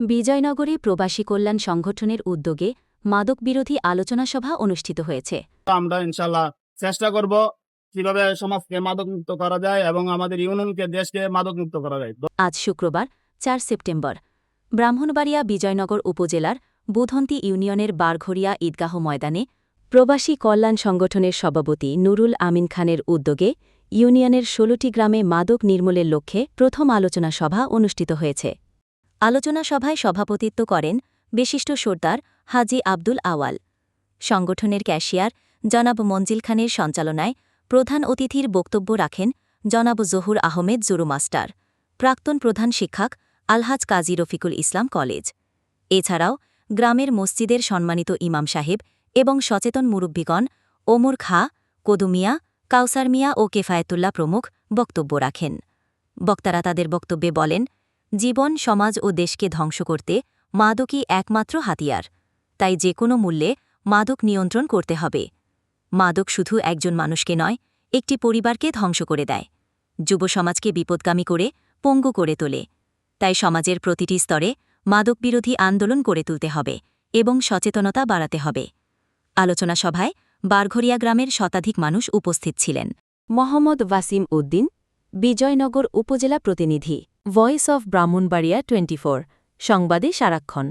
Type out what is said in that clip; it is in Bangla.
বিজয়নগরে প্রবাসী কল্যাণ সংগঠনের উদ্যোগে মাদকবিরোধী আলোচনা সভা অনুষ্ঠিত হয়েছে। আমরা ইনশাল্লাহ চেষ্টা করব কীভাবে সমাজকে মাদক মুক্ত করা যায় এবং আমাদের ইউনিয়নকে দেশকে মাদক মুক্ত করা যায়। আজ শুক্রবার চার সেপ্টেম্বর। ব্রাহ্মণবাড়িয়া বিজয়নগর উপজেলার বুধন্তি ইউনিয়নের বারঘরিয়া ঈদগাহ ময়দানে প্রবাসী কল্যাণ সংগঠনের সভাপতি নুরুল আমিন খানের উদ্যোগে ইউনিয়নের ষোলোটি গ্রামে মাদক নির্মূলের লক্ষ্যে প্রথম আলোচনা সভা অনুষ্ঠিত হয়েছে। আলোচনা সভায় সভাপতিত্ব করেন বিশিষ্ট সর্দার হাজি আব্দুল আওয়াল। সংগঠনের ক্যাশিয়ার জনাব মঞ্জিল খানের সঞ্চালনায় প্রধান অতিথির বক্তব্য রাখেন জনাব জহুর আহমেদ জুরু মাস্টার, প্রাক্তন প্রধান শিক্ষক আলহাজ কাজী রফিকুল ইসলাম কলেজ। এছাড়াও গ্রামের মসজিদের সম্মানিত ইমাম সাহেব এবং সচেতন মুরব্বীগণ ওমর খা কদুমিয়া কাউসার মিয়া ও কেফায়েতুল্লাহ প্রমুখ বক্তব্য রাখেন। বক্তারা তাদের বক্তব্যে বলেন জীবন, সমাজ ও দেশকে ধ্বংস করতে মাদকই একমাত্র হাতিয়ার। তাই যে কোনো মূল্যে মাদক নিয়ন্ত্রণ করতে হবে। মাদক শুধু একজন মানুষকে নয়, একটি পরিবারকে ধ্বংস করে দেয়। যুব সমাজকে বিপদগামী করে, পঙ্গু করে তোলে। তাই সমাজের প্রতিটি স্তরে মাদক বিরোধী আন্দোলন গড়ে তুলতে হবে এবং সচেতনতা বাড়াতে হবে। আলোচনা সভায় বারঘরিয়া গ্রামের শতাধিক মানুষ উপস্থিত ছিলেন। মোহাম্মদ ওয়াসিম উদ্দিন, বিজয়নগর উপজেলা প্রতিনিধি। ভয়েস অফ ব্রাহ্মণবাড়িয়া টোয়েন্টি সংবাদে সারাক্ষণ।